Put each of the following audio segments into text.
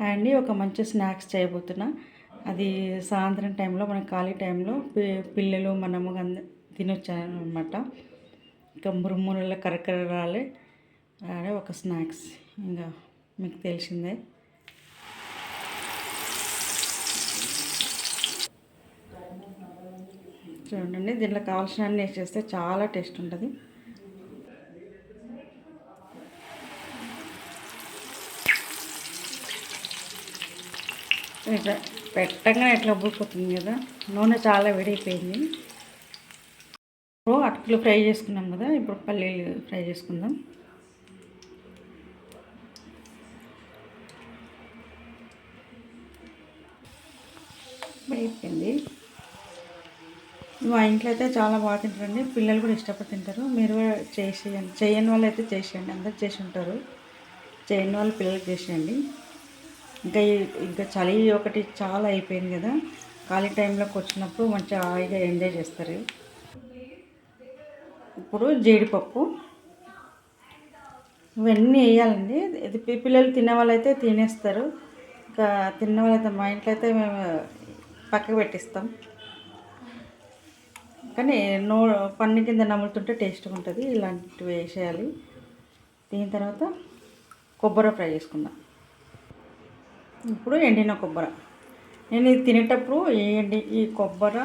అండి ఒక మంచి స్నాక్స్ చేయబోతున్నా. అది సాయంత్రం టైంలో మన ఖాళీ టైంలో పిల్లలు మనము అంద- తినొచ్చు అనమాట ఇంకా మురుమురుల కరకరాలే అదే ఒక స్నాక్స్ ఇంకా మీకు తెలిసిందే. చూడండి దీంట్లో కావాల్సిన అన్ని వేసేస్తే చాలా టేస్ట్ ఉంటుంది. ఇట్లా పెట్టగానే ఎట్లా ఉబ్బిపోతుంది కదా నూనె చాలా వేడైపోయింది. అటుకులు ఫ్రై చేసుకున్నాం కదా ఇప్పుడు పల్లీలు ఫ్రై చేసుకుందాం. అయిపోయింది మా ఇంట్లో అయితే చాలా బాగా తింటారండి పిల్లలు కూడా ఇష్టపడి తింటారు. మీరు కూడా చేసేయండి చేయని వాళ్ళు అయితే చేసేయండి అందరు చేసి ఉంటారు. చేయని వాళ్ళు పిల్లలు చేసేయండి. ఇంకా ఇంకా చలి ఒకటి చాలా అయిపోయింది కదా. ఖాళీ టైంలోకి వచ్చినప్పుడు మంచిగా హాయిగా ఎంజాయ్ చేస్తారు. ఇప్పుడు జీడిపప్పు. ఇవన్నీ వేయాలండి. ఇది పి- పిల్లలు తినే వాళ్ళైతే తినేస్తారు. ఇంకా తిన్న వాళ్ళైతే మా ఇంట్లో అయితే మేము పక్కకు పెట్టిస్తాం. కానీ నో పన్ను కింద నములుతుంటే టేస్ట్గా ఉంటుంది. ఇలాంటివి వేసేయాలి. దీని తర్వాత కొబ్బరి ఫ్రై చేసుకుందాం. ఇప్పుడు ఎండిన కొబ్బరి. నేను ఇది తినేటప్పుడు ఈ ఎండి ఈ కొబ్బరి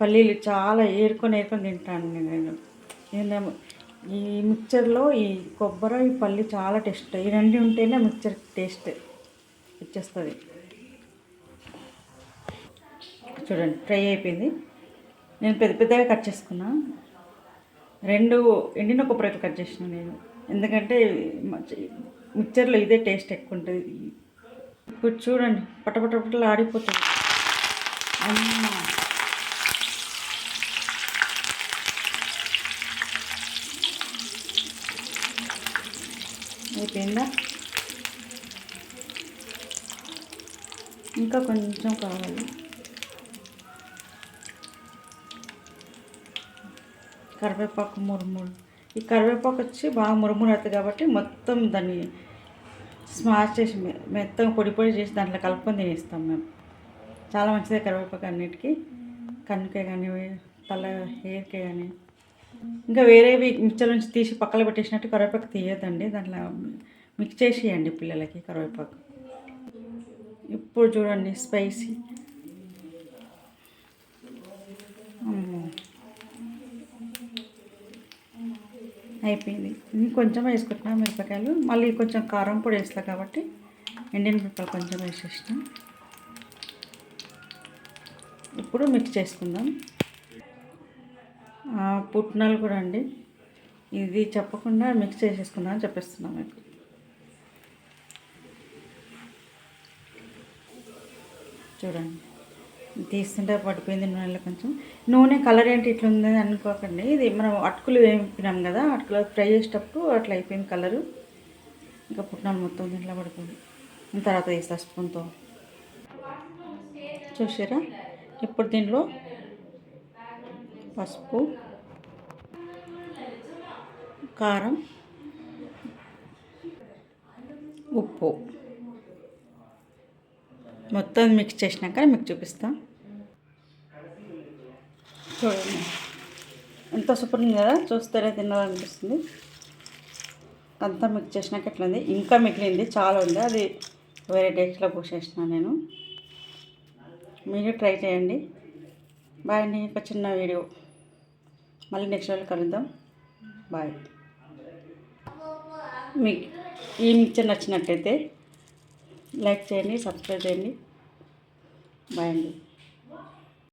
పల్లీలు చాలా ఏరుకొని ఏరుకొని తింటాను నేను. నేను ఈ మిక్చర్లో ఈ కొబ్బరి ఈ పల్లి చాలా టేస్ట్. ఈ రెండు ఉంటేనే మిక్చర్ టేస్ట్ వచ్చేస్తుంది. చూడండి ఫ్రై అయిపోయింది. నేను పెద్ద పెద్దగా కట్ చేసుకున్నా. రెండు ఎండిన కొబ్బరి కట్ చేసిన నేను. ఎందుకంటే మిక్చర్లో ఇదే టేస్ట్ ఎక్కువ ఉంటుంది. ఇప్పుడు చూడండి పటపట ఆడిపోతుంది అమ్మా! అయిపోయిందా? ఇంకా కొంచెం కావాలి. కరివేపాకు మురుమురు. ఈ కరివేపాకు వచ్చి బాగా మురుమురు అవుతుంది కాబట్టి మొత్తం దాన్ని స్మాష్ చేసి మెత్తగా పొడి పొడి చేసి దాంట్లో కలుపుకొని తినేస్తాం మేము. చాలా మంచిదే కరివేపాకు అన్నిటికీ. కన్నుకే కానీ తల హెయిర్కే కానీ. ఇంకా వేరేవి మిక్చర్ నుంచి తీసి పక్కన పెట్టేసినట్టు కరివేపాకు తీయద్దండి. దాంట్లో మిక్స్ చేసేయండి పిల్లలకి కరివేపాకు. ఇప్పుడు చూడండి స్పైసీ అమ్మో. అయిపోయింది. ఇంకొంచెం వేసుకుంటున్నా మిరపకాయలు. మళ్ళీ కొంచెం కారం పొడి వేస్తా కాబట్టి ఎండిన మిరపకాయలు కొంచెం వేసేసిన. ఇప్పుడు మిక్స్ చేసుకుందాం. పుట్నాలు కూడా అండి. ఇది చెప్పకుండా మిక్స్ చేసేసుకుందాం అని చెప్పేస్తున్నాం మీకు. చూడండి. తీస్తుంటే పడిపోయింది నూనెలో కొంచెం. నూనె కలర్ ఏంటి ఇట్లా ఉందని అనుకోకండి. ఇది మనం అటుకులు వేపినాం కదా అటుకులు ఫ్రై చేసేటప్పుడు అట్లా అయిపోయింది కలరు. ఇంకా పుట్నాలు మొత్తం దీంట్లో పడిపోయింది. తర్వాత తీస్తా స్పూన్తో. చూసారా? ఇప్పుడు దీంట్లో పసుపు కారం ఉప్పు. మొత్తం మిక్స్ చేసినాక మీకు చూపిస్తాం. చూడండి. ఎంత సూపర్ ఉంది కదా చూస్తేనే తినాలనిపిస్తుంది. అంతా మిక్స్ చేసినాక ఎట్లుంది? ఉంది ఇంకా మిగిలింది చాలా ఉంది. అది వేరే డేస్లో పోసేసిన నేను. మీరు ట్రై చేయండి. బాయ్ అండి ఒక చిన్న వీడియో మళ్ళీ నెక్స్ట్ వాళ్ళు కలుద్దాం. బాయ్ మీకు ఈ మిక్చర్ నచ్చినట్టయితే లైక్ చేయండి సబ్స్క్రైబ్ చేయండి. బాయ్ అండి.